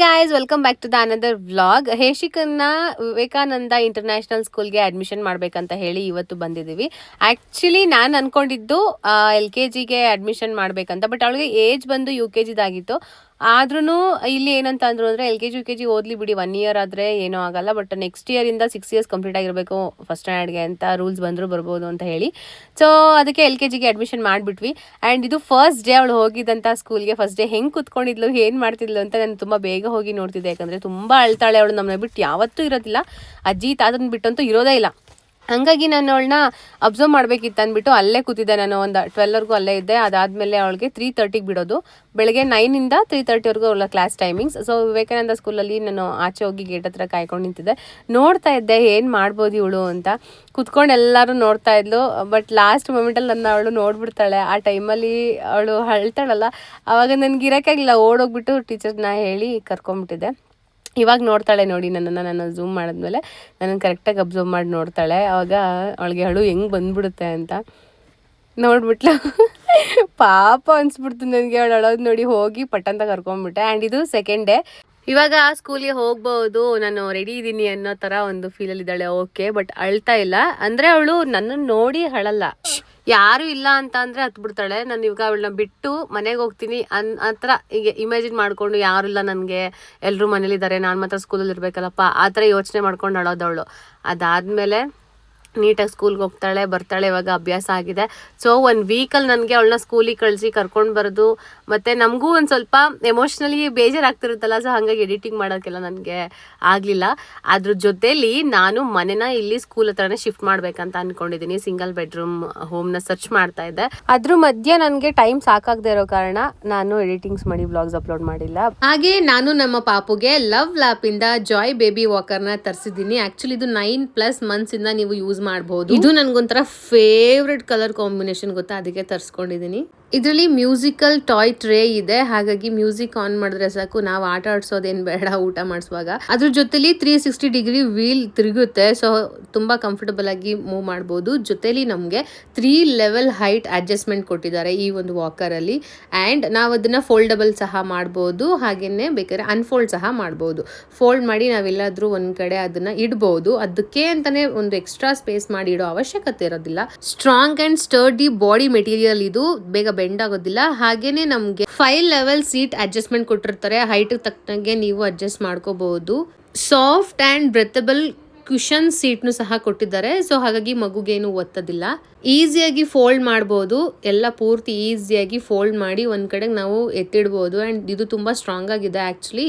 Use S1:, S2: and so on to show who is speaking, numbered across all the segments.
S1: Guys welcome back to the another vlog ಹೇಶಿಕನ್ನ Vivekananda international ಸ್ಕೂಲ್ಗೆ admission ಮಾಡ್ಬೇಕಂತ ಹೇಳಿ ಇವತ್ತು ಬಂದಿದ್ದೀವಿ. ಆ್ಯಕ್ಚುಲಿ ನಾನು ಅನ್ಕೊಂಡಿದ್ದು ಎಲ್ ಕೆ ಜಿಗೆ ಅಡ್ಮಿಷನ್ ಮಾಡ್ಬೇಕಂತ ಬಟ್ ಅವಳಿಗೆ ಏಜ್ ಬಂದು ಯು ಕೆ ಜಿದಾಗಿತ್ತು ಆದ್ರೂ ಇಲ್ಲಿ ಏನಂತ ಅಂದ್ರು ಅಂದರೆ L K G U K G ಓದ್ಲಿ ಬಿಡಿ ಒನ್ ಇಯರ್ ಆದರೆ ಏನೂ ಆಗಲ್ಲ. ಬಟ್ ನೆಕ್ಸ್ಟ್ ಇಯರಿಂದ ಸಿಕ್ಸ್ ಇಯರ್ಸ್ ಕಂಪ್ಲೀಟ್ ಆಗಿರಬೇಕು ಫಸ್ಟ್ ಸ್ಟ್ಯಾಂಡರ್ಡ್ಗೆ ಅಂತ ರೂಲ್ಸ್ ಬಂದರೂ ಬರ್ಬೋದು ಅಂತ ಹೇಳಿ. ಸೊ ಅದಕ್ಕೆ ಎಲ್ ಕೆ ಜಿಗೆ ಅಡ್ಮಿಷನ್ ಮಾಡಿಬಿಟ್ವಿ. ಆ್ಯಂಡ್ ಇದು ಫಸ್ಟ್ ಡೇ ಅವಳು ಹೋಗಿದ್ದಂಥ ಸ್ಕೂಲ್ಗೆ ಫಸ್ಟ್ ಡೇ ಹೆಂಗೆ ಕೂತ್ಕೊಂಡಿದ್ಲು, ಏನು ಮಾಡ್ತಿದ್ಲು ಅಂತ ನಾನು ತುಂಬ ಬೇಗ ಹೋಗಿ ನೋಡ್ತಿದ್ದೆ. ಯಾಕಂದರೆ ತುಂಬ ಅಳ್ತಾಳೆ ಅವಳು ನಮ್ಮನ್ನ ಬಿಟ್ಟು ಯಾವತ್ತೂ ಇರೋದಿಲ್ಲ. ಅಜ್ಜಿ ತಾತನ ಬಿಟ್ಟಂತೂ ಇರೋದೇ ಇಲ್ಲ. ಹಂಗಾಗಿ ನಾನು ಅವಳನ್ನ ಅಬ್ಸರ್ವ್ ಮಾಡಬೇಕಿತ್ತು ಅಂದ್ಬಿಟ್ಟು ಅಲ್ಲೇ ಕೂತಿದ್ದೆ ನಾನು, ಒಂದು ಟ್ವೆಲ್ವರೆಗೂ ಅಲ್ಲೇ ಇದ್ದೆ. ಅದಾದಮೇಲೆ ಅವಳಿಗೆ ತ್ರೀ ತರ್ಟಿಗೆ ಬಿಡೋದು. ಬೆಳಗ್ಗೆ ನೈನಿಂದ ತ್ರೀ ತರ್ಟಿವರೆಗೂ ಅವಳ ಕ್ಲಾಸ್ ಟೈಮಿಂಗ್ಸ್ ಸೊ ವಿವೇಕಾನಂದ ಸ್ಕೂಲಲ್ಲಿ ನಾನು ಆಚೆ ಹೋಗಿ ಗೇಟ್ ಹತ್ರ ಕಾಯ್ಕೊಂಡು ನಿಂತಿದ್ದೆ. ನೋಡ್ತಾ ಇದ್ದೆ, ಏನು ಮಾಡ್ಬೋದು ಇವಳು ಅಂತ. ಕುತ್ಕೊಂಡು ಎಲ್ಲರೂ ನೋಡ್ತಾ ಇದ್ಲು. ಬಟ್ ಲಾಸ್ಟ್ ಮೂಮೆಂಟಲ್ಲಿ ನನ್ನ ಅವಳು ನೋಡ್ಬಿಡ್ತಾಳೆ. ಆ ಟೈಮಲ್ಲಿ ಅವಳು ಅಳ್ತಾಳಲ್ಲ. ಆವಾಗ ನನಗೆ ಇರೋಕ್ಕಾಗಿಲ್ಲ ಓಡೋಗ್ಬಿಟ್ಟು ಟೀಚರ್ನ ಹೇಳಿ ಕರ್ಕೊಂಬಿಟ್ಟಿದ್ದೆ ಇವಾಗ ನೋಡ್ತಾಳೆ ನೋಡಿ ನನ್ನನ್ನು ನಾನು ಝೂಮ್ ಮಾಡಿದ್ಮೇಲೆ. ನನ್ನನ್ನು ಕರೆಕ್ಟಾಗಿ ಅಬ್ಸರ್ವ್ ಮಾಡಿ ನೋಡ್ತಾಳೆ. ಆವಾಗ ಅವಳಿಗೆ, ಅಳು, ಹೆಂಗೆ ಬಂದ್ಬಿಡುತ್ತೆ ಅಂತ? ನೋಡ್ಬಿಟ್ಲ. ಪಾಪ ಅನ್ಸ್ಬಿಡ್ತು ನನಗೆ. ಅವಳು ಅಳೋದು ನೋಡಿ ಹೋಗಿ ಪಟ್ಟಂತ ಕರ್ಕೊಂಡ್ಬಿಟ್ಟೆ. ಆ್ಯಂಡ್ ಇದು ಸೆಕೆಂಡ್ ಡೇ ಇವಾಗ ಸ್ಕೂಲಿಗೆ ಹೋಗ್ಬೋದು, ನಾನು ರೆಡಿ ಇದ್ದೀನಿ ಅನ್ನೋ ಥರ ಒಂದು ಫೀಲಲ್ಲಿ ಇದ್ದಾಳೆ ಓಕೆ ಬಟ್ ಅಳ್ತಾ ಇಲ್ಲ. ಅಂದರೆ ಅವಳು ನನ್ನನ್ನು ನೋಡಿ ಅಳಲ್ಲ. ಯಾರು ಇಲ್ಲ ಅಂತ ಅಂದರೆ ಹತ್ಬಿಡ್ತಾಳೆ ನಾನು ಇವಾಗ ಅವಳನ್ನ ಬಿಟ್ಟು ಮನೆಗೆ ಹೋಗ್ತೀನಿ ಅನ್ ಆ ಥರ ಈಗ ಇಮ್ಯಾಜಿನ್ ಮಾಡಿಕೊಂಡು ಯಾರು ಇಲ್ಲ ನನಗೆ. ಎಲ್ಲರೂ ಮನೇಲಿದ್ದಾರೆ, ನಾನು ಮಾತ್ರ ಸ್ಕೂಲಲ್ಲಿ ಇರಬೇಕಲ್ಲಪ್ಪ ಆ ಥರ ಯೋಚನೆ ಮಾಡ್ಕೊಂಡು ಅಳೋದವಳು ಅದಾದಮೇಲೆ ನೀಟಾಗಿ ಸ್ಕೂಲ್ಗೆ ಹೋಗ್ತಾಳೆ, ಬರ್ತಾಳೆ, ಇವಾಗ ಅಭ್ಯಾಸ ಆಗಿದೆ. ಸೊ ಒಂದು ವೀಕಲ್ಲಿ ನನಗೆ ಅವಳನ್ನ ಸ್ಕೂಲಿಗೆ ಕಳಿಸಿ ಕರ್ಕೊಂಡು ಬರೋದು. ಮತ್ತು ನಮಗೂ ಒಂದು ಸ್ವಲ್ಪ ಎಮೋಷ್ನಲಿ ಬೇಜಾರಾಗ್ತಿರುತ್ತಲ್ಲ ಸೊ ಹಾಗಾಗಿ ಎಡಿಟಿಂಗ್ ಮಾಡೋಕ್ಕೆಲ್ಲ ನನಗೆ ಆಗಲಿಲ್ಲ. ಅದ್ರ ಜೊತೇಲಿ ನಾನು ಮನೆನ ಇಲ್ಲಿ ಸ್ಕೂಲ್ ಹತ್ರನೇ ಶಿಫ್ಟ್ ಮಾಡಬೇಕಂತ ಅಂದ್ಕೊಂಡಿದ್ದೀನಿ ಸಿಂಗಲ್ ಬೆಡ್ರೂಮ್ ಹೋಮ್ನ ಸರ್ಚ್ ಮಾಡ್ತಾ ಇದ್ದೆ. ಅದ್ರ ಮಧ್ಯೆ ನನಗೆ ಟೈಮ್ ಸಾಕಾಗದೇ ಇರೋ ಕಾರಣ ನಾನು ಎಡಿಟಿಂಗ್ಸ್ ಮಾಡಿ ಬ್ಲಾಗ್ಸ್ ಅಪ್ಲೋಡ್ ಮಾಡಿಲ್ಲ. ಹಾಗೆ ನಾನು ನಮ್ಮ ಪಾಪುಗೆ ಲವ್ ಲ್ಯಾಪ್ ಇಂದ ಜಾಯ್ ಬೇಬಿ ವಾಕರ್ನ ತರಿಸಿದ್ದೀನಿ. ಆಕ್ಚುಲಿ ಇದು ನೈನ್ ಪ್ಲಸ್ ಮಂತ್ಸ್ ಇಂದ ನೀವು ಯೂಸ್ ಮಾಡಬಹುದು ಇದು ನನಗೊಂಥರ ಫೇವ್ರೆಟ್ ಕಲರ್ ಕಾಂಬಿನೇಷನ್ ಗೊತ್ತಾ? ಅದಕ್ಕೆ ತರಿಸ್ಕೊಂಡಿದ್ದೀನಿ ಇದರಲ್ಲಿ ಮ್ಯೂಸಿಕಲ್ ಟಾಯ್ ಟ್ರೇ ಇದೆ. ಹಾಗಾಗಿ ಮ್ಯೂಸಿಕ್ ಆನ್ ಮಾಡಿದ್ರೆ ಸಾಕು. ನಾವು ಆಟ ಆಡ್ಸೋದೇನು ಬೇಡ ಊಟ ಮಾಡಿಸುವಾಗ. ಅದ್ರ ಜೊತೆಲಿ ತ್ರೀ ಸಿಕ್ಸ್ಟಿ ಡಿಗ್ರಿ ವೀಲ್ ತಿರುಗುತ್ತೆ. ಸೊ, ತುಂಬ ಕಂಫರ್ಟಬಲ್ ಆಗಿ ಮೂವ್ ಮಾಡ್ಬೋದು. ಜೊತೆಲಿ ನಮಗೆ ತ್ರೀ ಲೆವೆಲ್ ಹೈಟ್ ಅಡ್ಜಸ್ಟ್ಮೆಂಟ್ ಕೊಟ್ಟಿದ್ದಾರೆ ಈ ಒಂದು ವಾಕರಲ್ಲಿ ಆ್ಯಂಡ್ ನಾವು ಅದನ್ನು ಫೋಲ್ಡಬಲ್ ಸಹ ಮಾಡ್ಬೋದು. ಹಾಗೆಯೇ ಬೇಕಾದ್ರೆ ಅನ್ಫೋಲ್ಡ್ ಸಹ ಮಾಡ್ಬೋದು. ಫೋಲ್ಡ್ ಮಾಡಿ ನಾವೆಲ್ಲಾದರೂ ಒಂದು ಕಡೆ ಅದನ್ನು ಇಡ್ಬೋದು. ಅದಕ್ಕೆ ಅಂತಲೇ ಒಂದು ಎಕ್ಸ್ಟ್ರಾ ಸ್ಪೇಸ್ ಮಾಡಿ ಇಡೋ ಅವಶ್ಯಕತೆ ಇರೋದಿಲ್ಲ. Strong and sturdy body material ಇದು ಬೇಗ ಬೆಂಡ್ ಆಗೋದಿಲ್ಲ. ಹಾಗೇನೆ ನಮಗೆ ಫೈವ್ ಲೆವೆಲ್ ಸೀಟ್ ಅಡ್ಜಸ್ಟ್ಮೆಂಟ್ ಕೊಟ್ಟಿರ್ತಾರೆ. ಹೈಟ್ ತಕ್ಕಂಗೆ ನೀವು ಅಡ್ಜಸ್ಟ್ ಮಾಡ್ಕೋಬಹುದು. ಸಾಫ್ಟ್ ಅಂಡ್ ಬ್ರೆತಬಲ್ ಕ್ಯುಷನ್ ಸೀಟ್ನು ಸಹ ಕೊಟ್ಟಿದ್ದಾರೆ. ಸೊ ಹಾಗಾಗಿ ಮಗುಗೇನು ಒತ್ತದಿಲ್ಲ. ಈಸಿಯಾಗಿ ಫೋಲ್ಡ್ ಮಾಡ್ಬೋದು. ಎಲ್ಲ ಪೂರ್ತಿ ಈಸಿಯಾಗಿ ಫೋಲ್ಡ್ ಮಾಡಿ ಒಂದು ಕಡೆಗೆ ನಾವು ಎತ್ತಿಡ್ಬೋದು. ಆ್ಯಂಡ್ ಇದು ತುಂಬ ಸ್ಟ್ರಾಂಗ್ ಆಗಿದೆ ಆ್ಯಕ್ಚುಲಿ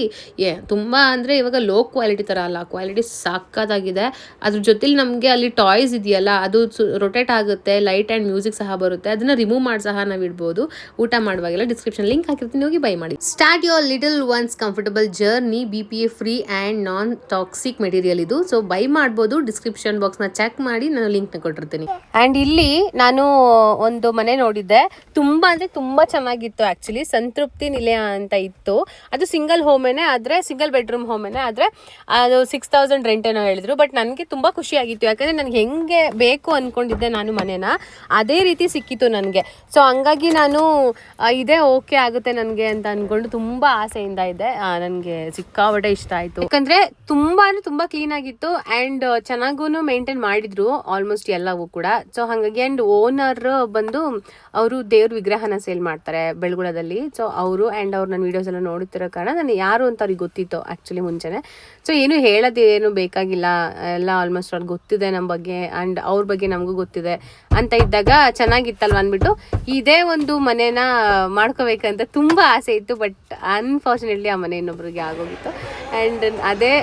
S1: ಏ, ತುಂಬ ಅಂದರೆ ಇವಾಗ ಲೋ ಕ್ವಾಲಿಟಿ ಥರ ಅಲ್ಲ. ಕ್ವಾಲಿಟಿ ಸಾಕಾದಾಗಿದೆ. ಅದ್ರ ಜೊತೆಲಿ ನಮಗೆ ಅಲ್ಲಿ ಟಾಯ್ಸ್ ಇದೆಯಲ್ಲ, ಅದು ರೊಟೇಟ್ ಆಗುತ್ತೆ. ಲೈಟ್ ಆ್ಯಂಡ್ ಮ್ಯೂಸಿಕ್ ಸಹ ಬರುತ್ತೆ. ಅದನ್ನು ರಿಮೂವ್ ಮಾಡಿ ಸಹ ನಾವು ಇಡ್ಬೋದು. ಊಟ ಮಾಡುವಾಗೆಲ್ಲ ಡಿಸ್ಕ್ರಿಪ್ಷನ್ ಲಿಂಕ್ ಹಾಕಿರ್ತೀನಿ. ಹೋಗಿ ಬೈ ಮಾಡಿ. Start your little one's comfortable journey B P A free and non toxic material ಇದು. ಸೊ ಬೈ ಮಾಡ್ಬೋದು ಡಿಸ್ಕ್ರಿಪ್ಷನ್ ಬಾಕ್ಸ್ನ ಚೆಕ್ ಮಾಡಿ ನಾನು ಲಿಂಕ್ನ ಕೊಟ್ಟಿರ್ತೀನಿ. ಆ್ಯಂಡ್ ಇಲ್ಲಿ ನಾನು ಒಂದು ಮನೆ ನೋಡಿದ್ದೆ. ತುಂಬ ಅಂದರೆ ತುಂಬ ಚೆನ್ನಾಗಿತ್ತು ಆ್ಯಕ್ಚುಲಿ ಸಂತೃಪ್ತಿ ನಿಲಯ ಅಂತ ಇತ್ತು. ಅದು ಸಿಂಗಲ್ ಹೋಮೇನೆ ಆದರೆ ಸಿಂಗಲ್ ಬೆಡ್ರೂಮ್ ಹೋಮೇನೆ ಆದರೆ, ಅದು ಸಿಕ್ಸ್ ತೌಸಂಡ್ ರೆಂಟ್ ಏನೋ ಹೇಳಿದ್ರು. ಬಟ್ ನನಗೆ ತುಂಬ ಖುಷಿಯಾಗಿತ್ತು. ಯಾಕಂದರೆ ನನಗೆ ಹೆಂಗೆ ಬೇಕು ಅಂದ್ಕೊಂಡಿದ್ದೆ ನಾನು ಮನೇನ, ಅದೇ ರೀತಿ ಸಿಕ್ಕಿತ್ತು ನನಗೆ. ಸೊ ಹಂಗಾಗಿ ನಾನು ಇದೇ ಓಕೆ ಆಗುತ್ತೆ ನನಗೆ ಅಂತ ಅಂದ್ಕೊಂಡು ತುಂಬ ಆಸೆಯಿಂದ ಇದೆ. ನನಗೆ ಸಿಕ್ಕಾಪಟ್ಟೆ ಇಷ್ಟ ಆಯಿತು. ಯಾಕಂದರೆ ತುಂಬ ಅಂದರೆ ತುಂಬ ಕ್ಲೀನಾಗಿತ್ತು ಆ್ಯಂಡ್ ಚೆನ್ನಾಗೂ ಮೇಂಟೈನ್ ಮಾಡಿದ್ರು ಆಲ್ಮೋಸ್ಟ್ ಎಲ್ಲವೂ ಕೂಡ. ಸೊ ಹಾಗಾಗಿ ಆ್ಯಂಡ್ ಓನರ್ ಬಂದು ಅವರು ದೇವ್ರ ವಿಗ್ರಹನ ಸೇಲ್ ಮಾಡ್ತಾರೆ ಬೆಳಗುಳದಲ್ಲಿ. ಸೊ ಅವರು ಆ್ಯಂಡ್ ಅವ್ರು ನನ್ನ ವೀಡಿಯೋಸ್ ಎಲ್ಲ ನೋಡುತ್ತಿರೋ ಕಾರಣ ನಾನು ಯಾರು ಅಂತ ಅವ್ರಿಗೆ ಗೊತ್ತಿತ್ತು ಆ್ಯಕ್ಚುಲಿ ಮುಂಚೆನೆ. ಸೊ ಏನು ಹೇಳೋದೇನು ಬೇಕಾಗಿಲ್ಲ. ಎಲ್ಲ ಆಲ್ಮೋಸ್ಟ್ ಅವ್ರಿಗೆ ಗೊತ್ತಿದೆ ನಮ್ಮ ಬಗ್ಗೆ ಆ್ಯಂಡ್ ಅವ್ರ ಬಗ್ಗೆ ನಮಗೂ ಗೊತ್ತಿದೆ ಅಂತ ಇದ್ದಾಗ ಚೆನ್ನಾಗಿತ್ತಲ್ವ ಅಂದ್ಬಿಟ್ಟು ಇದೇ ಒಂದು ಮನೇನ ಮಾಡ್ಕೋಬೇಕಂತ ತುಂಬ ಆಸೆ ಇತ್ತು. ಬಟ್ ಅನ್ಫಾರ್ಚುನೇಟ್ಲಿ ಆ ಮನೆ ಇನ್ನೊಬ್ರಿಗೆ ಆಗೋಗಿತ್ತು. ಆ್ಯಂಡ್ ಅದೇ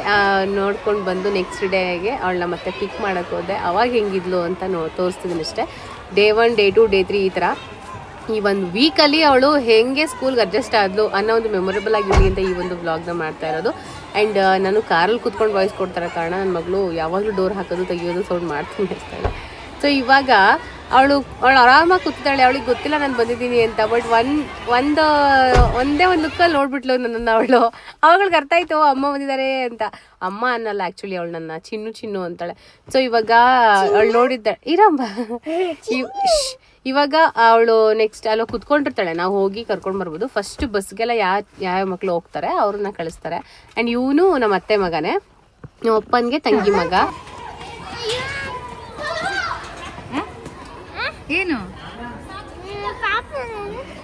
S1: ನೋಡ್ಕೊಂಡು ಬಂದು ನೆಕ್ಸ್ಟ್ ಡೇಗೆ ಅವಳನ್ನ ಮತ್ತೆ ಪಿಕ್ ಮಾಡೋಕ್ಕೆ ಹೋದೆ. ಅವಾಗ ಹೆಂಗಿದ್ಲು ಅಂತ ನೋ ತೋರಿಸ್ತಿದ್ದೀನಿ ಅಷ್ಟೇ. Day one day two day three ಈ ಥರ ಈ ಒಂದು ವೀಕಲ್ಲಿ ಅವಳು ಹೇಗೆ ಸ್ಕೂಲ್ಗೆ ಅಡ್ಜಸ್ಟ್ ಆದ್ಲು ಅನ್ನೋ ಒಂದು ಮೆಮೊರೇಬಲ್ ಆಗಿರಲಿ ಅಂತ ಈ ಒಂದು ವ್ಲಾಗ್ನ ಮಾಡ್ತಾ ಇರೋದು. ಆ್ಯಂಡ್ ನಾನು ಕಾರಲ್ಲಿ ಕೂತ್ಕೊಂಡು ವಾಯ್ಸ್ ಕೊಡ್ತಾರೆ ಕಾರಣ ನನ್ನ ಮಗಳು ಯಾವಾಗಲೂ ಡೋರ್ ಹಾಕೋದು, ತೆಗಿಯೋದು ಸೌಂಡ್ ಮಾಡ್ತೀನಿ ಇರ್ತಾಳೆ ಸೊ ಇವಾಗ ಅವಳು ಅವಳು ಆರಾಮಾಗಿ ಕೂತಿದ್ದಾಳೆ, ಅವಳಿಗೆ ಗೊತ್ತಿಲ್ಲ ನಾನು ಬಂದಿದ್ದೀನಿ ಅಂತ. ಬಟ್ ಒನ್ ಒಂದು, ಒಂದೇ ಒಂದು ಲುಕ್ಕಲ್ಲಿ ನೋಡ್ಬಿಟ್ಲು ನನ್ನನ್ನು ಅವಳು. ಅವಳಿಗೆ ಅರ್ಥ ಆಯ್ತು ಅಮ್ಮ ಬಂದಿದ್ದಾರೆ ಅಂತ. ಅಮ್ಮ ಅನ್ನಲ್ಲ ಆ್ಯಕ್ಚುಲಿ ಅವಳು ನನ್ನ ಚಿನ್ನು ಚಿನ್ನು ಅಂತಾಳೆ. ಸೊ ಇವಾಗ ಅವಳು ನೋಡಿದ್ದಾಳೆ ಇರಮ್ಮ. ಇವಾಗ ಅವಳು ನೆಕ್ಸ್ಟ್ ಅಲ್ಲೋ ಕುತ್ಕೊಂಡಿರ್ತಾಳೆ. ನಾವು ಹೋಗಿ ಕರ್ಕೊಂಡು ಬರ್ಬೋದು. ಫಸ್ಟ್ ಬಸ್ಗೆಲ್ಲ ಯಾವ ಯಾವ ಮಕ್ಕಳು ಹೋಗ್ತಾರೆ, ಅವ್ರನ್ನ ಕಳಿಸ್ತಾರೆ. ಆ್ಯಂಡ್ ಇವನು ನಮ್ಮ ಅತ್ತೆ ಮಗನೇ. ನಮ್ಮ ಅಪ್ಪನಿಗೆ ತಂಗಿ ಮಗ.
S2: ಏನು?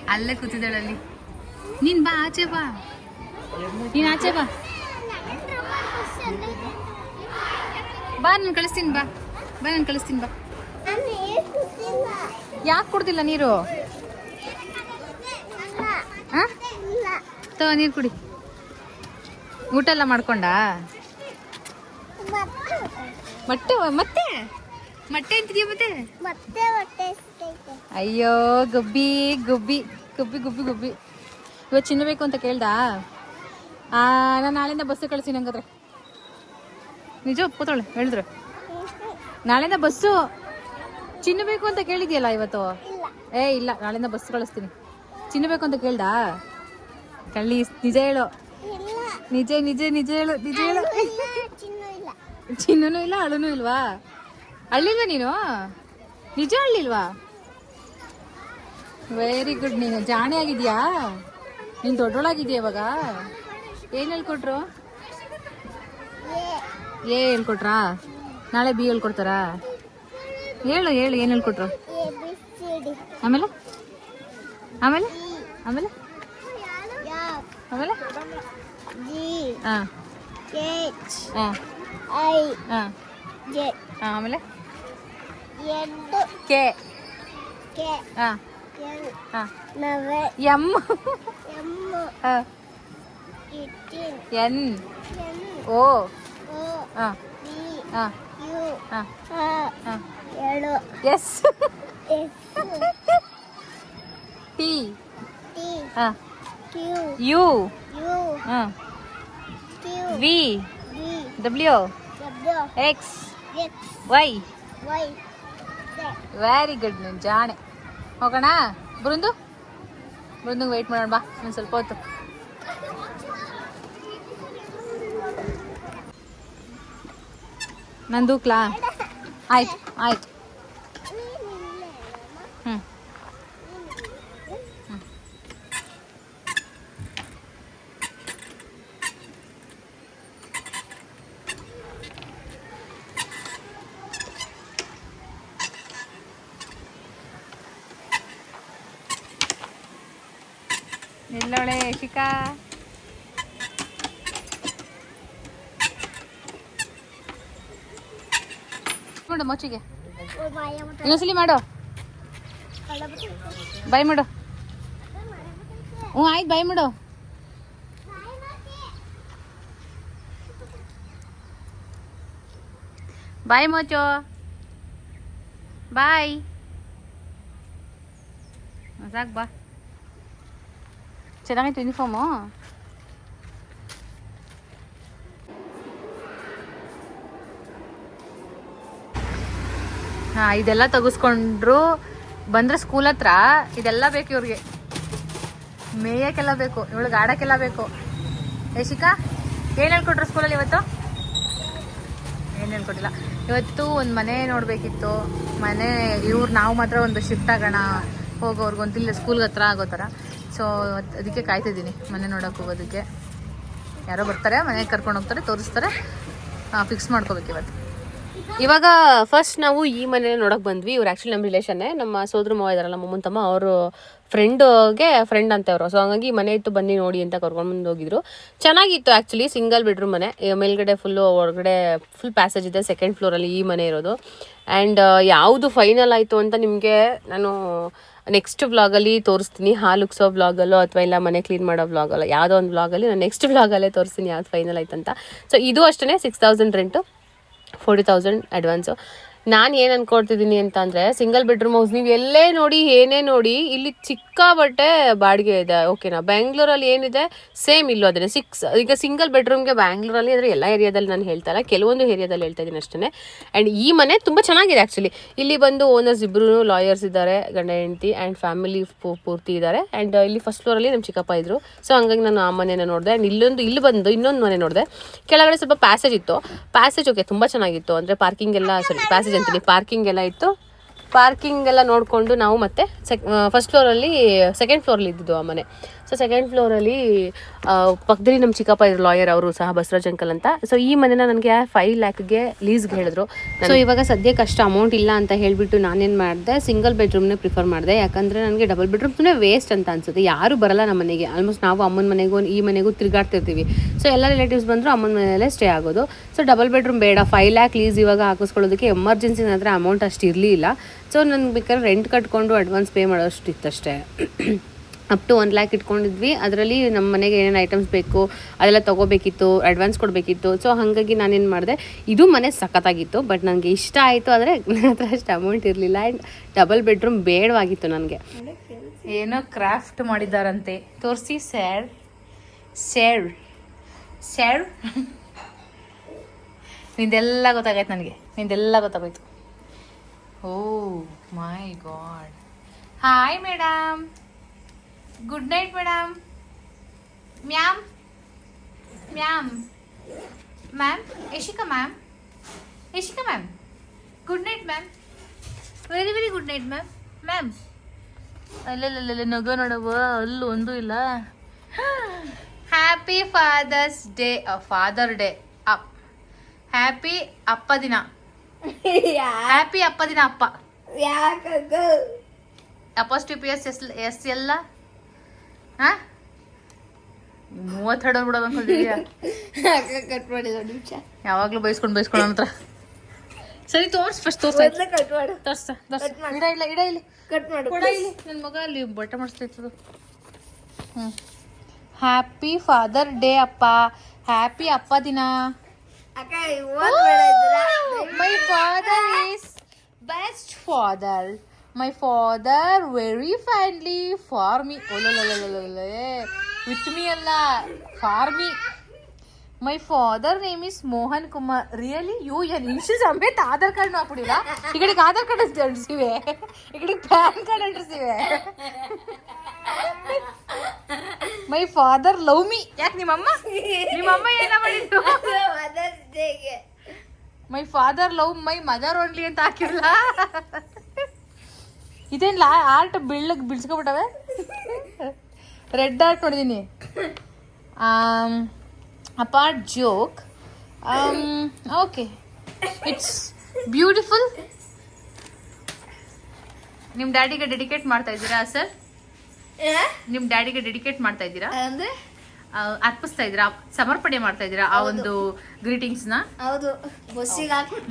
S2: ಅಲ್ಲೇ ಕೂತಿದ್ದಾಳಲ್ಲಿ ನೀನ್ ಬಾ ಆಚೆ ಬಾ. ನೀನ್ ಆಚೆ ಬಾ. ಬಾ ನಾನು ಕಳಿಸ್ತೀನಿ ಬಾ. ಬಾ ನಾನು ಕಳಿಸ್ತೀನಿ ಬಾ. ಯಾಕೆ ಕುಡ್ದಿಲ್ಲ ನೀರು? ತಗೋ ನೀರು ಕುಡಿ. ಊಟ ಎಲ್ಲ ಮಾಡ್ಕೊಂಡಾ? ಮತ್ತೆ ಮತ್ತೆ? ಮೊಟ್ಟೆ ಅಂತಿದ್ಯಾ ಮತ್ತೆ?
S3: ಮತ್ತೆ ಹೊಟ್ಟೆ ಹಸ್ದೈತೆ.
S2: ಅಯ್ಯೋ ಗುಬ್ಬಿ ಗುಬ್ಬಿ ಗುಬ್ಬಿ ಗುಬ್ಬಿ ಗುಬ್ಬಿ. ಇವತ್ತು ಚಿನ್ನಬೇಕು ಅಂತ ಕೇಳ್ದಾ? ನಾನು ನಾಳೆಯಿಂದ ಬಸ್ಸು ಕಳಿಸ್ತೀನಿ ಹಂಗಾದ್ರೆ. ನಿಜ ಒಪ್ಕೋತಾಳೆ ಹೇಳಿದ್ರು. ನಾಳೆಯಿಂದ ಬಸ್ಸು ಚಿನ್ನಬೇಕು ಅಂತ ಕೇಳಿದ್ಯಲ್ಲ ಇವತ್ತು? ಏ ಇಲ್ಲ ನಾಳೆಯಿಂದ ಬಸ್ ಕಳಿಸ್ತೀನಿ. ಚಿನ್ನಬೇಕು ಅಂತ ಕೇಳ್ದಾ? ಕಳ್ಳಿ ನಿಜ ಹೇಳು.
S3: ಇಲ್ಲ.
S2: ನಿಜ ನಿಜ ನಿಜ ಹೇಳು ನಿಜ ಹೇಳು.
S3: ಇಲ್ಲ ಚಿನ್ನು ಇಲ್ಲ
S2: ಅಳುನೂ ಇಲ್ವಾ? ಅಳ್ಳಿಲ್ವಾ ನೀನು? ನಿಜ ಅಳ್ಳಿಲ್ವಾ ವೆರಿ ಗುಡ್ ನೀನು ಜಾಣೆ ಆಗಿದ್ಯಾ? ನೀನು ದೊಡ್ಡೊಳಾಗಿದ್ಯಾ ಇವಾಗ? ಏನು ಹೇಳ್ಕೊಟ್ರು? ಏ ಹೇಳ್ಕೊಟ್ರಾ? ನಾಳೆ ಬಿ ಹೇಳ್ಕೊಡ್ತಾರಾ? ಹೇಳು ಹೇಳು ಏನು ಹೇಳ್ಕೊಟ್ರು? ಆಮೇಲೆ? ಆಮೇಲೆ? ಆಮೇಲೆ? ಆಮೇಲೆ? ಹಾಂ ಹಾಂ ಆಮೇಲೆ? ಕೆ
S3: ಕೆ
S2: ಹಾಂ
S3: ಎಲ್
S2: ಹಾಂ
S3: ನವೆ
S2: ಎಮ್
S3: ಎಮ್
S2: ಹಾಂ
S3: eighteen
S2: N
S3: N
S2: O
S3: O
S2: ಹಾಂ
S3: ಬಿ
S2: ಹಾಂ
S3: ಯು
S2: ಹಾಂ
S3: ಹ
S2: ಹಾಂ
S3: ಏಳು
S2: ಎಸ್
S3: ಎಸ್
S2: ಟಿ
S3: ಟಿ
S2: ಹಾಂ
S3: ಕ್ಯೂ
S2: ಯು
S3: ಯು
S2: ಹಾಂ
S3: Q
S2: V
S3: B
S2: W
S3: W
S2: X
S3: X
S2: Y
S3: Y Z
S2: very good ನೀನು ಜಾಣೆ. ಹೋಗೋಣ? ಬೃಂದು? ಬೃಂದು ವೆಯ್ಟ್ ಮಾಡೋಣ, ಬಾ. ಒಂದು ಸ್ವಲ್ಪ ಹೊತ್ತು. ನಂದೂಕ್ಲಾ ಆಯ್ತು ಆಯ್ತು ಹ್ಞೂ ಎಲ್ಲೋಳೆ ಶಿಕಾ ಮಾಡು ಮೊಚ್ಚಿಗೆ ಇನ್ನೊಂದ್ಸಲಿ ಮಾಡು. ಬಾಯ್ ಮಾಡು. ಹ್ಞೂ, ಆಯ್ತು, ಬಾಯ್ ಮಾಡು. ಬಾಯ್ ಮೋಚೋ. ಬಾಯ್. ಸಾಕು ಬಾ. ಚೆನ್ನಾಗೈತೆ ಯೂನಿಫಾರ್ಮು ಹಾಂ, ಇದೆಲ್ಲ ತೆಗೆಸ್ಕೊಂಡ್ರು ಬಂದ್ರೆ ಸ್ಕೂಲ್ ಹತ್ರ, ಇದೆಲ್ಲ ಬೇಕು ಇವ್ರಿಗೆ. ಮೇಯಕ್ಕೆಲ್ಲ ಬೇಕು ಇವಳಿಗೆ ಆಡಕ್ಕೆಲ್ಲ ಬೇಕು. ಯಶಿಕಾ ಏನು ಹೇಳ್ಕೊಟ್ರು ಸ್ಕೂಲಲ್ಲಿ ಇವತ್ತು? ಏನು ಹೇಳ್ಕೊಟ್ಟಿಲ್ಲ. ಇವತ್ತು ಒಂದು ಮನೆ ನೋಡಬೇಕಿತ್ತು. ಮನೆ, ಇವ್ರು ನಾವು ಮಾತ್ರ ಒಂದು ಶಿಫ್ಟ್ ಆಗೋಣ ಹೋಗೋರ್ಗೊಂತಿಲ್ಲ ಸ್ಕೂಲ್ಗೆ ಹತ್ರ ಆಗೋ ಥರ. ಸೊ ಅದಕ್ಕೆ ಕಾಯ್ತಿದ್ದೀನಿ ಮನೆ ನೋಡೋಕೆ ಹೋಗೋದಕ್ಕೆ. ಯಾರೋ ಬರ್ತಾರೆ, ಮನೆಗೆ ಕರ್ಕೊಂಡು ಹೋಗ್ತಾರೆ, ತೋರಿಸ್ತಾರೆ. ಫಿಕ್ಸ್ ಮಾಡ್ಕೋಬೇಕು ಇವತ್ತು.
S1: ಇವಾಗ ಫಸ್ಟ್ ನಾವು ಈ ಮನೆ ನೋಡಕ್ ಬಂದ್ವಿ. ಇವ್ರು ಆಕ್ಚುಲಿ ನಮ್ಮ ರಿಲೇಷನ್ನೇ ನಮ್ಮ ಸೋದ್ರ, ಮಾವ ಇದಾರಲ್ಲ ಮೊಮ್ಮನ್ ತಮ್ಮ ಅವರು ಫ್ರೆಂಡ್ಗೆ ಫ್ರೆಂಡ್ ಅಂತ ಅವರು ಸೊ ಹಂಗಾಗಿ ಮನೆ ಇತ್ತು, ಬನ್ನಿ ನೋಡಿ ಅಂತ ಕರ್ಕೊಂಡ್ಬಂದು ಹೋಗಿದ್ರು. ಚೆನ್ನಾಗಿತ್ತು ಆ್ಯಕ್ಚುಲಿ ಸಿಂಗಲ್ ಬೆಡ್ರೂಮ್ ಮನೆ. ಮೇಲ್ಗಡೆ ಫುಲ್ಲು ಹೊರಗಡೆ ಫುಲ್ ಪ್ಯಾಸೇಜ್ ಇದೆ ಸೆಕೆಂಡ್ ಫ್ಲೋರಲ್ಲಿ ಈ ಮನೆ ಇರೋದು. ಆ್ಯಂಡ್ ಯಾವುದು ಫೈನಲ್ ಆಯಿತು ಅಂತ ನಿಮಗೆ ನಾನು ನೆಕ್ಸ್ಟ್ ವ್ಲಾಗಲ್ಲಿ ತೋರಿಸ್ತೀನಿ. ಹಾಲು ಉಕ್ಸೋ ವ್ಲಾಗಲ್ಲೋ ಅಥವಾ ಇಲ್ಲ ಮನೆ ಕ್ಲೀನ್ ಮಾಡೋ ವ್ಲಾಗಲ್ಲೋ ಯಾವುದೋ ಒಂದು ವ್ಲಾಗಲ್ಲಿ ನಾನು ನೆಕ್ಸ್ಟ್ ವ್ಲಾಗಲ್ಲೇ ತೋರಿಸ್ತೀನಿ ಯಾವ್ದು ಫೈನಲ್ ಆಯ್ತಂತ. ಸೊ ಇದು ಅಷ್ಟೇ six thousand rent forty thousand advance ನಾನು ಏನು ಅನ್ಕೊಳ್ತಿದ್ದೀನಿ ಅಂತ ಅಂದರೆ ಸಿಂಗಲ್ ಬೆಡ್ರೂಮ್ ಹೌಸ್ ನೀವು ಎಲ್ಲೇ ನೋಡಿ, ಏನೇ ನೋಡಿ, ಇಲ್ಲಿ ಸಿಕ್ಕಾಬಟ್ಟೆ ಬಾಡಿಗೆ ಇದೆ ಓಕೆನಾ ಬ್ಯಾಂಗ್ಳೂರಲ್ಲಿ ಏನಿದೆ ಸೇಮ್ ಇಲ್ಲೂ ಅದೇ ಸಿಕ್ಸ್ ಈಗ ಸಿಂಗಲ್ ಬೆಡ್ರೂಮ್ಗೆ ಬ್ಯಾಂಗ್ಳೂರಲ್ಲಿ ಅಂದರೆ ಎಲ್ಲ ಏರಿಯಾದಲ್ಲಿ ನಾನು ಹೇಳ್ತಾ ಕೆಲವೊಂದು ಏರಿಯಾದಲ್ಲಿ ಹೇಳ್ತಾ ಇದ್ದೀನಿ ಅಷ್ಟೇ ಆ್ಯಂಡ್ ಈ ಮನೆ ತುಂಬ ಚೆನ್ನಾಗಿದೆ ಆ್ಯಕ್ಚುಲಿ ಇಲ್ಲಿ ಬಂದು ಓನರ್ಸ್ ಇಬ್ಬರು ಲಾಯರ್ಸ್ ಇದ್ದಾರೆ, ಗಂಡ, ಹೆಂಡತಿ ಆ್ಯಂಡ್ ಫ್ಯಾಮಿಲಿ ಪೂರ್ತಿ ಇದ್ದಾರೆ. ಆ್ಯಂಡ್ ಇಲ್ಲಿ ಫಸ್ಟ್ ಫ್ಲೋರಲ್ಲಿ ನಮ್ಮ ಚಿಕ್ಕಪ್ಪ ಇದ್ದರು ಸೊ ಹಂಗಾಗಿ ನಾನು ಆ ಮನೆನ ನೋಡಿದೆ. ಆ್ಯಂಡ್ ಇಲ್ಲೊಂದು, ಇಲ್ಲಿ ಬಂದು ಇನ್ನೊಂದು ಮನೆ ನೋಡಿದೆ. ಕೆಳಗಡೆ ಸ್ವಲ್ಪ ಪ್ಯಾಸೇಜ್ ಇತ್ತು. ಪ್ಯಾಸೇಜ್ ಓಕೆ ತುಂಬ ಚೆನ್ನಾಗಿತ್ತು. ಅಂದರೆ ಪಾರ್ಕಿಂಗ್ ಎಲ್ಲ ಸಾರಿ ಪ್ಯಾಸೇಜ್ ಅಂತೀನಿ ಪಾರ್ಕಿಂಗ್ ಎಲ್ಲ ಇತ್ತು. ಪಾರ್ಕಿಂಗ್ ಎಲ್ಲ ನೋಡಿಕೊಂಡು ನಾವು ಮತ್ತೆ ಸೆಕ್ ಫಸ್ಟ್ ಫ್ಲೋರಲ್ಲಿ ಸೆಕೆಂಡ್ ಫ್ಲೋರಲ್ಲಿ ಇದ್ದಿದ್ದು ಆ ಮನೆ. ಸೊ ಸೆಕೆಂಡ್ ಫ್ಲೋರಲ್ಲಿ ಪಕ್ಕದಲ್ಲಿ ನಮ್ಮ ಚಿಕ್ಕಪ್ಪ ಇದ್ರು ಲಾಯರ್ ಅವರು ಸಹ ಬಸವರಾಜ್ ಅಂಕಲ್ ಅಂತ. ಸೊ ಈ ಮನೆನ ನನಗೆ ಫೈವ್ ಲ್ಯಾಕ್ಗೆ ಲೀಸ್ಗೆ ಹೇಳಿದ್ರು. ಸೊ ಇವಾಗ ಸದ್ಯಕ್ಕೆ ಅಷ್ಟು ಅಮೌಂಟ್ ಇಲ್ಲ ಅಂತ ಹೇಳಿಬಿಟ್ಟು ನಾನೇನು ಮಾಡಿದೆ ಸಿಂಗಲ್ ಬೆಡ್ರೂಮ್ನೇ ಪ್ರಿಫರ್ ಮಾಡಿದೆ. ಯಾಕಂದರೆ ನನಗೆ ಡಬಲ್ ಬೆಡ್ರೂಮ್ ಸುಮ್ಮನೆ ವೇಸ್ಟ್ ಅಂತ ಅನ್ಸುತ್ತೆ. ಯಾರು ಬರಲ್ಲ ನಮ್ಮ ಮನೆಗೆ. ಆಲ್ಮೋಸ್ಟ್ ನಾವು ಅಮ್ಮನ ಮನೆಗೂ ಈ ಮನೆಗೂ ತಿರುಗಾಡ್ತಿರ್ತೀವಿ. ಸೊ ಎಲ್ಲ ರಿಲೇಟಿವ್ಸ್ ಬಂದರೂ ಅಮ್ಮನ ಮನೆಯಲ್ಲೇ ಸ್ಟೇ ಆಗೋದು. ಸೊ ಡಬಲ್ ಬೆಡ್ರೂಮ್ ಬೇಡ. ಫೈವ್ ಲ್ಯಾಕ್ ಲೀಸ್ ಇವಾಗ ಹಾಕಿಸ್ಕೊಳ್ಳೋದಕ್ಕೆ ಎಮರ್ಜೆನ್ಸಿ ಹತ್ರ ಅಮೌಂಟ್ ಅಷ್ಟು ಇರಲಿಲ್ಲ. ಸೊ ನನಗೆ ಬೇಕಾದ್ರೆ ರೆಂಟ್ ಕಟ್ಕೊಂಡು ಅಡ್ವಾನ್ಸ್ ಪೇ ಮಾಡೋಷ್ಟು ಇತ್ತಷ್ಟೇ. ಅಪ್ ಟು ಒನ್ ಲ್ಯಾಕ್ ಇಟ್ಕೊಂಡಿದ್ವಿ. ಅದರಲ್ಲಿ ನಮ್ಮ ಮನೆಗೆ ಏನೇನು ಐಟಮ್ಸ್ ಬೇಕು, ಅದೆಲ್ಲ ತೊಗೋಬೇಕಿತ್ತು ಅಡ್ವಾನ್ಸ್ ಕೊಡಬೇಕಿತ್ತು. ಸೊ ಹಾಗಾಗಿ ನಾನೇನು ಮಾಡಿದೆ, ಇದು ಮನೆ ಸಖತ್ತಾಗಿತ್ತು ಬಟ್ ನನಗೆ ಇಷ್ಟ ಆಯಿತು. ಆದರೆ ನನ್ನ ಹತ್ರ ಅಷ್ಟು ಅಮೌಂಟ್ ಇರಲಿಲ್ಲ. ಆ್ಯಂಡ್ ಡಬಲ್ ಬೆಡ್ರೂಮ್ ಬೇಡವಾಗಿತ್ತು ನನಗೆ.
S2: ಏನೋ ಕ್ರಾಫ್ಟ್ ಮಾಡಿದ್ದಾರಂತೆ ತೋರಿಸಿ ಸ್ಯಾರ್ ಸ್ಯಾರ್ ಸ್ಯಾರ್ ನಿಂದೆಲ್ಲ ಗೊತ್ತಾಗೈತೆ ನನಗೆ. ನಿಂದೆಲ್ಲ ಗೊತ್ತಾಗೋಯ್ತು. ಓ my God hi madam good night madam ma'am ma'am ma'am Yashika ma'am Yashika ma'am good night ma'am very very good night ma'am ma'am ಅಲ್ಲಲ್ಲ ನಗ ನೋಡವ ಅಲ್ಲೂ ಒಂದೂ ಇಲ್ಲ. Happy father's day father day up. Happy ಅಪ್ಪ ದಿನ. ಹ್ಯಾಪಿ ಅಪ್ಪ ದಿನ ಅಪ್ಪ. ಅಪೋಸ್ಟಿಪಿಯಸ್ ಎಸ್ ಎಸ್ ಎಲ್ಲ ಹಾ? ಮೂವತ್ತೆರಡು ಬಿಡೋದು ಅನ್ಕೊಂಡಿದ್ಯಾ?
S3: ಕಟ್ ಮಾಡಿದ ನಿಮಿಷ.
S2: ಯಾವಾಗ್ಲೂ ಬೈಸ್ಕೊಂಡು ಬೈಸ್ಕೊಂಡು ಅಂತ ಸರಿ ತೋರ್ಸ್ ಫಸ್ಟ್ ತೋರ್ಸ
S3: ಕಟ್ ಮಾಡು.
S2: ತೋರ್ಸ ತೋರ್ಸ. ಇಡ ಇಲ್ಲ ಇಡ ಇಲ್ಲಿ.
S3: ಕಟ್ ಮಾಡು
S2: ಕೊಡ ಇಲ್ಲಿ. ನನ್ನ ಮಗ ಅಲ್ಲಿ ಬಟ್ಟೆ ಮಾಡಿಸ್ತೈತದು ಹ್ಞೂ ಹ್ಯಾಪಿ ಫಾದರ್ ಡೇ ಅಪ್ಪ. ಹ್ಯಾಪಿ ಅಪ್ಪ ದಿನ.
S3: ಅಕ್ಕ
S2: my father is best father my father very friendly for me with me ಅಲ್ಲ for me my father name is Mohan Kumar really you ಎನ್ ಇನ್ಶೂಸ್ ಅಂಬೇತ್ ಆಧಾರ್ ಕಾರ್ಡ್ ಹಾಕ್ಬಿಡಿಲ್ಲ ಈ ಕಡೆಗೆ ಆಧಾರ್ ಕಾರ್ಡ್ ಅಂಟಿಸಿವೆ ಈ ಕಡೆಗೆ ಪ್ಯಾನ್ ಕಾರ್ಡ್ ಅಂಟಿಸಿವೆ ಮೈ ಫಾದರ್ ಲವ್ ಮೀ ಯಾಕೆ ನಿಮ್ಮಮ್ಮ? ನಿಮ್ಮಮ್ಮ ಏನ ಮಾಡಿದ್ದು? My father love my mother only ಅಂತ ಹಾಕಿರಲ್ಲ ಲಾ ಆರ್ಟ್ ಬಿಳ್ ಬಿಡ್ಸ್ಕೊಬಿಟ್ಟವೆ ರೆಡ್ ಆರ್ಟ್ ನೋಡಿದೀನಿ. Apart joke okay it's beautiful ನಿಮ್ಮ ಡ್ಯಾಡಿಗೆ ಡೆಡಿಕೇಟ್ ಮಾಡ್ತಾ ಇದ್ದೀರಾ ಸರ್ ನಿಮ್ಮ ಡ್ಯಾಡಿಗೆ ಡೆಡಿಕೇಟ್ ಮಾಡ್ತಾ ಇದ್ದೀರಾ?
S3: ಅಂದ್ರೆ?
S2: ಅರ್ಪಿಸ್ತಾ ಇದ್ದೀರಾ? ಸಮರ್ಪಣೆ ಮಾಡ್ತಾ ಇದ್ದೀರಾ ಆ ಒಂದು ಗ್ರೀಟಿಂಗ್ಸ್ನ
S3: ಹೌದು.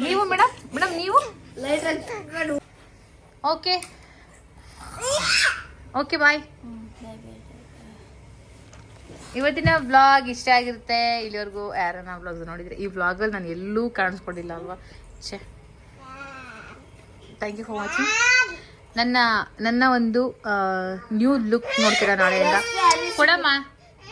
S2: ನೀವು ಮೇಡಮ್ ಮೇಡಮ್ ನೀವು? ಓಕೆ ಓಕೆ ಬಾಯ್ ಇವತ್ತಿನ ವ್ಲಾಗ್ ಇಷ್ಟ ಆಗಿರುತ್ತೆ? ಇಲ್ಲಿವರೆಗೂ ಯಾರನ್ನ ಬ್ಲಾಗ್ ನೋಡಿದ್ರೆ ಈ ವ್ಲಾಗಲ್ಲಿ ನಾನು ಎಲ್ಲೂ ಕಾಣಿಸ್ಕೊಂಡಿಲ್ಲ ಅಲ್ವಾ? ಛೇ. ಥ್ಯಾಂಕ್ ಯು ಫಾರ್ ವಾಚಿಂಗ್ ನನ್ನ ನನ್ನ ಒಂದು ನ್ಯೂ ಲುಕ್ ನೋಡ್ತೀರಾ ನಾಳೆಯಿಂದ? ಕೊಡಮ್ಮ.